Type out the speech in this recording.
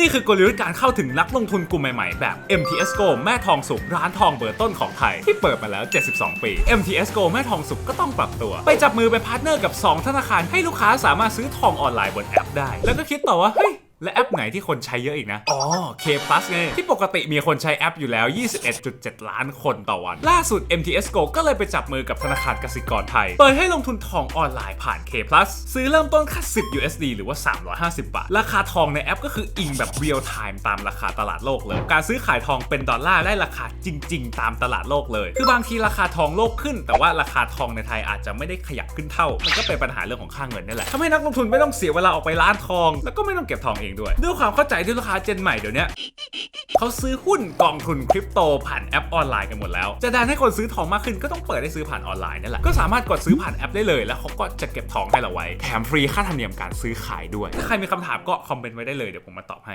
นี่คือกลยุทธ์การเข้าถึงนักลงทุนกลุ่มใหม่ๆ แบบ MTS Go แม่ทองสุกร้านทองเบอร์ต้นของไทย ที่เปิดมาแล้ว 72 ปี MTS Go แม่ทองสุกก็ต้องปรับตัว ไปจับมือเป็นพาร์ทเนอร์กับ 2 ธนาคารให้ลูกค้าสามารถซื้อทองออนไลน์บนแอปได้ แล้วก็คิดต่อว่าเฮ้ย และแอปไหนที่คนใช้เยอะอีกนะ อ๋อ K Plus ไง ที่ปกติมีคนใช้แอปอยู่แล้ว 21.7 ล้านคนต่อวัน ล่าสุด MTS Go ก็เลยไปจับมือกับธนาคารกสิกรไทย เปิดให้ลงทุนทองออนไลน์ผ่าน K Plus ซื้อเริ่มต้นแค่10 USD หรือว่า 350 บาท ราคาทองในแอปก็คืออิงแบบ real time ตามราคาตลาดโลกเลย การซื้อขายทองเป็นดอลลาร์ได้ราคาจริง ๆ ตามตลาดโลกเลย คือบางทีราคาทองโลกขึ้น แต่ว่าราคาทองในไทยอาจจะไม่ได้ขยับขึ้นเท่า มันก็เป็นปัญหาเรื่องของค่าเงินนี่แหละทำให้นักลงทุนไม่ต้องเสียเวลาออกไปร้านทอง แล้วก็ไม่ต้องเก็บทองเองด้วย ด้วยความเข้าใจที่ลูกค้าเจนใหม่เดี๋ยวนี้เขาซื้อหุ้นกองทุนคริปโตผ่านแอปออนไลน์กันหมดแล้ว จะดันให้คนซื้อทองมากขึ้นก็ต้องเปิดให้ซื้อผ่านออนไลน์นั่นแหละก็สามารถกดซื้อผ่านแอปได้เลยแล้วเขาก็จะเก็บทองให้เราไว้แถมฟรีค่าธรรมเนียมการซื้อขายด้วย ถ้าใครมีคำถามก็คอมเมนต์ไว้ได้เลยเดี๋ยวผมมาตอบให้